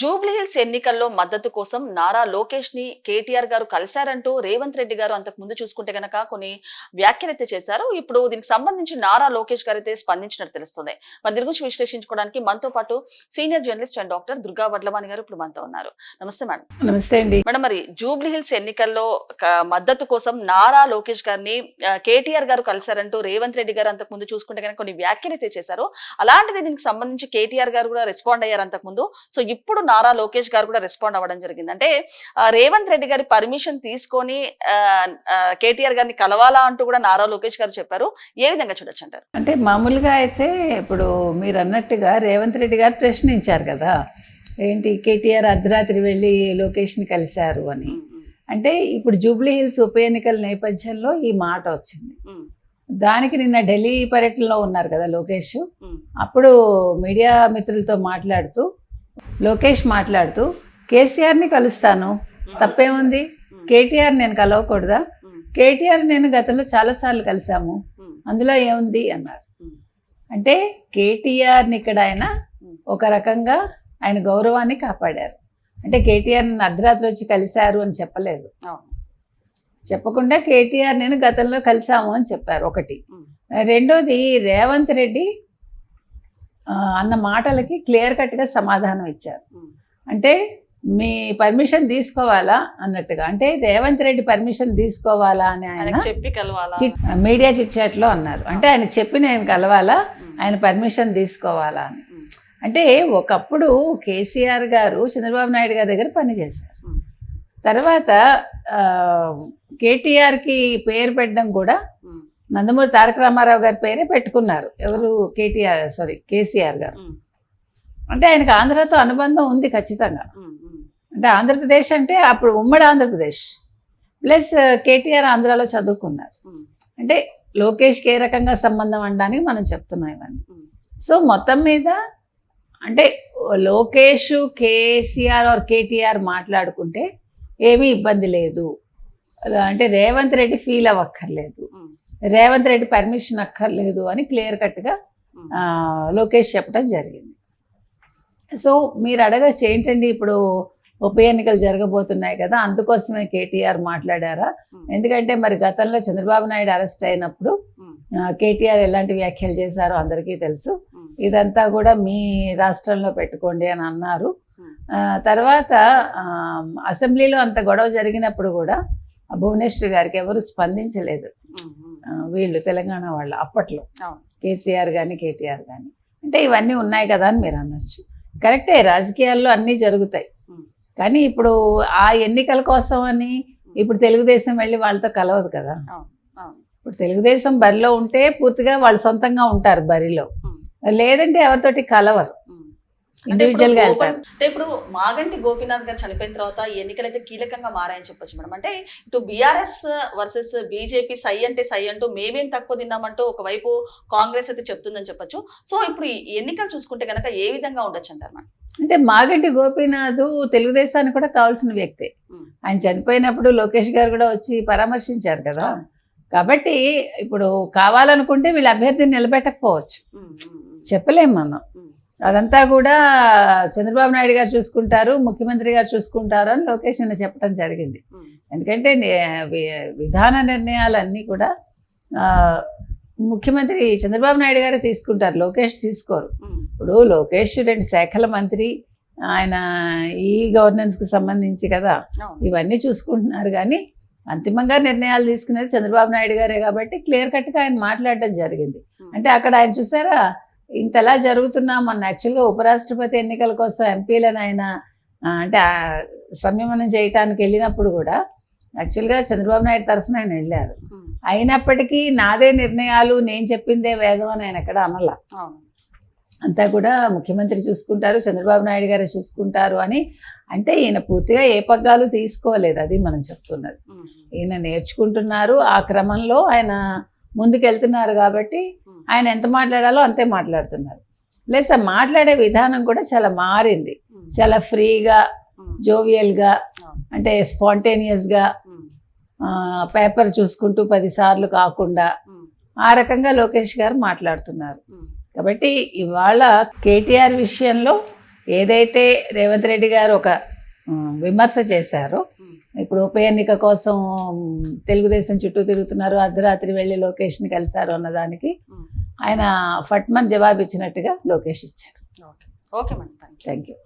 Jubilee hills ఎన్నికల్లో మద్దతు కోసం నారా లోకేష్ని కేటీఆర్ గారు కలిశారంటూ రేవంత్ రెడ్డి గారు అంతకు ముందు చూసుకుంటే గనక కొన్ని వ్యాఖ్యలైతే చేశారు. ఇప్పుడు దీనికి సంబంధించి నారా లోకేష్ గారు అయితే స్పందించినట్టు తెలుస్తుంది. మరి దీని గురించి విశ్లేషించుకోవడానికి మనతో పాటు senior journalist and doctor Durga Vadlavani garu ఇప్పుడు మనతో ఉన్నారు. నమస్తే మేడం. నమస్తే అండి. మేడం మరి జూబ్లీ హిల్స్ ఎన్నికల్లో మద్దతు కోసం నారా లోకేష్ గారిని కేటీఆర్ గారు కలిశారంటూ రేవంత్ రెడ్డి గారు అంతకు ముందు చూసుకుంటే కనుక కొన్ని వ్యాఖ్యలు అయితే చేశారు. అలాంటిది దీనికి సంబంధించి కేటీఆర్ గారు కూడా రెస్పాండ్ అయ్యారు అంతకు ముందు. సో ఇప్పుడు నారా లోకేష్ గారు కూడా రెస్పాండ్ అవ్వడం జరిగింది. అంటే రేవంత్ రెడ్డి గారి పర్మిషన్ తీసుకొని కేటీఆర్ గారిని కలవాలా అంటూ కూడా నారా లోకేష్ గారు చెప్పారు. ఏ విధంగా చూడొచ్చు అంటారు? అంటే మామూలుగా అయితే ఇప్పుడు మీరు అన్నట్టుగా రేవంత్ రెడ్డి గారు ప్రశ్నించారు కదా ఏంటి కేటీఆర్ అర్ధరాత్రి వెళ్ళి లోకేష్ని కలిశారు అని. అంటే ఇప్పుడు జూబ్లీ హిల్స్ ఉప ఎన్నికల నేపథ్యంలో ఈ మాట వచ్చింది. దానికి నిన్న ఢిల్లీ పర్యటనలో ఉన్నారు కదా లోకేష్. అప్పుడు మీడియా మిత్రులతో మాట్లాడుతూ లోకేష్ మాట్లాడుతూ కేసీఆర్ని కలుస్తాను. తప్పేముంది? కేటీఆర్ నేను కలవకూడదా? కేటీఆర్ నేను గతంలో చాలాసార్లు కలిసాము అందులో ఏముంది? అన్నారు అంటే కేటీఆర్ని ఇక్కడ ఆయన. ఒక రకంగా ఆయన గౌరవాన్ని కాపాడారు. అంటే కేటీఆర్ నన్ను అర్ధరాత్రి వచ్చి కలిశారు అని చెప్పలేదు. చెప్పకుండా కేటీఆర్ నేను గతంలో కలిసాము అని చెప్పారు ఒకటి. రెండోది రేవంత్ రెడ్డి అన్న మాటలకి క్లియర్ కట్గా సమాధానం ఇచ్చారు. అంటే మీ పర్మిషన్ తీసుకోవాలా అన్నట్టుగా. అంటే రేవంత్ రెడ్డి పర్మిషన్ తీసుకోవాలా అని ఆయన చెప్పి కలవాలా? చిట్ మీడియా చిట్ చాట్లో అన్నారు. అంటే ఆయన చెప్పి నేను కలవాలా? ఆయన పర్మిషన్ తీసుకోవాలా అని. అంటే ఒకప్పుడు కేసీఆర్ గారు చంద్రబాబు నాయుడు గారి దగ్గర పనిచేశారు తర్వాత కేటీఆర్కి పేరు పెట్టడం కూడా నందమూరి తారక రామారావు గారి పేరే పెట్టుకున్నారు. ఎవరు? కేటీఆర్ సారీ కేసీఆర్ గారు. అంటే ఆయనకు ఆంధ్రతో అనుబంధం ఉంది ఖచ్చితంగా. అంటే ఆంధ్రప్రదేశ్ అంటే అప్పుడు ఉమ్మడి ఆంధ్రప్రదేశ్. ప్లస్ కేటీఆర్ ఆంధ్రాలో చదువుకున్నారు. అంటే లోకేష్కి ఏ రకంగా సంబంధం అనడానికి మనం చెప్తున్నాం ఇవన్నీ. సో మొత్తం మీద అంటే లోకేష్ కేసీఆర్ ఆర్ కేటీఆర్ మాట్లాడుకుంటే ఏమీ ఇబ్బంది లేదు. అంటే రేవంత్ రెడ్డి ఫీల్ అవ్వక్కర్లేదు. రేవంత్ రెడ్డి పర్మిషన్ అక్కర్లేదు అని క్లియర్ కట్గా లోకేష్ చెప్పడం జరిగింది. సో మీరు అడగచ్చు ఏంటండి ఇప్పుడు ఉప ఎన్నికలు జరగబోతున్నాయి కదా అందుకోసమే కేటీఆర్ మాట్లాడారా? ఎందుకంటే మరి గతంలో చంద్రబాబు నాయుడు అరెస్ట్ అయినప్పుడు కేటీఆర్ ఎలాంటి వ్యాఖ్యలు చేశారో అందరికీ తెలుసు. ఇదంతా కూడా మీ రాష్ట్రంలో పెట్టుకోండి అని అన్నారు. తర్వాత అసెంబ్లీలో అంత గొడవ జరిగినప్పుడు కూడా భువనేశ్వరి గారికి ఎవరు స్పందించలేదు. వీళ్ళు తెలంగాణ వాళ్ళు అప్పట్లో. కేసీఆర్ కానీ కేటీఆర్ కానీ అంటే ఇవన్నీ ఉన్నాయి కదా అని మీరు అనొచ్చు. కరెక్టే రాజకీయాల్లో అన్నీ జరుగుతాయి. కానీ ఇప్పుడు ఆ ఎన్నికల కోసం అని ఇప్పుడు తెలుగుదేశం వెళ్ళి వాళ్ళతో కలవదు కదా. ఇప్పుడు తెలుగుదేశం బరిలో ఉంటే పూర్తిగా వాళ్ళు సొంతంగా ఉంటారు బరిలో. లేదంటే ఎవరితోటి కలవరు. ఇండివిజువల్గా వెళ్తారు. అంటే ఇప్పుడు మాగంటి గోపీనాథ్ గారు చనిపోయిన తర్వాత ఎన్నికలు అయితే కీలకంగా మారాయని చెప్పొచ్చు మేడం. అంటే ఇటు బీఆర్ఎస్ వర్సెస్ బీజేపీ సై అంటే సై అంటూ మేమేం తక్కువ తిన్నామంటూ ఒకవైపు కాంగ్రెస్ అయితే చెప్తుందని చెప్పొచ్చు. సో ఇప్పుడు ఎన్నికలు చూసుకుంటే కనుక ఏ విధంగా ఉండొచ్చు అంటారు మేడం? అంటే మాగంటి గోపీనాథ్ తెలుగుదేశానికి కూడా కావాల్సిన వ్యక్తే. ఆయన చనిపోయినప్పుడు లోకేష్ గారు కూడా వచ్చి పరామర్శించారు కదా. కాబట్టి ఇప్పుడు కావాలనుకుంటే వీళ్ళ అభ్యర్థిని నిలబెట్టకపోవచ్చు. ఉమ్, ఉమ్, ఉమ్, చెప్పలేం మనం. అదంతా కూడా చంద్రబాబు నాయుడు గారు చూసుకుంటారు ముఖ్యమంత్రి గారు చూసుకుంటారు అని లోకేష్ నిన్న చెప్పడం జరిగింది. ఎందుకంటే విధాన నిర్ణయాలన్నీ కూడా ముఖ్యమంత్రి చంద్రబాబు నాయుడు గారే తీసుకుంటారు లోకేష్ తీసుకోరు. ఇప్పుడు లోకేష్ రెండు శాఖల మంత్రి ఆయన ఈ గవర్నెన్స్కి సంబంధించి కదా. ఇవన్నీ చూసుకుంటున్నారు. కానీ అంతిమంగా నిర్ణయాలు తీసుకునేది చంద్రబాబు నాయుడు గారే కాబట్టి క్లియర్ కట్గా ఆయన మాట్లాడడం జరిగింది. అంటే అక్కడ ఆయన చూసారా ఇంతలా జరుగుతున్నా మొన్న యాక్చువల్గా ఉపరాష్ట్రపతి ఎన్నికల కోసం ఎంపీలను ఆయన అంటే సంయమనం చేయటానికి వెళ్ళినప్పుడు కూడా యాక్చువల్గా చంద్రబాబు నాయుడు తరఫున ఆయన వెళ్ళారు. అయినప్పటికీ నాదే నిర్ణయాలు నేను చెప్పిందే వేదం అని ఆయన ఎక్కడ అనలా. అంతా కూడా ముఖ్యమంత్రి చూసుకుంటారు చంద్రబాబు నాయుడు గారు చూసుకుంటారు అని అంటే ఈయన పూర్తిగా ఏ పగ్గాలు తీసుకోలేదు అది మనం చెప్తున్నది. ఈయన నేర్చుకుంటున్నారు ఆ క్రమంలో ఆయన ముందుకెళ్తున్నారు కాబట్టి ఆయన ఎంత మాట్లాడాలో అంతే మాట్లాడుతున్నారు. ప్లస్ ఆ మాట్లాడే విధానం కూడా చాలా మారింది. చాలా ఫ్రీగా జోవియల్గా. అంటే స్పాంటేనియస్గా పేపర్ చూసుకుంటూ పదిసార్లు కాకుండా ఆ రకంగా లోకేష్ గారు మాట్లాడుతున్నారు. కాబట్టి ఇవాళ కేటీఆర్ విషయంలో ఏదైతే రేవంత్ రెడ్డి గారు ఒక విమర్శ చేశారో. ఇప్పుడు ఉప ఎన్నిక కోసం తెలుగుదేశం చుట్టూ తిరుగుతున్నారు. అర్ధరాత్రి వెళ్ళి లోకేష్ని కలిశారు అన్నదానికి. ఆయన ఫట్మన్ జవాబు ఇచ్చినట్టుగా లోకేష్ ఇచ్చారు. ఓకే. మేడం. Thank you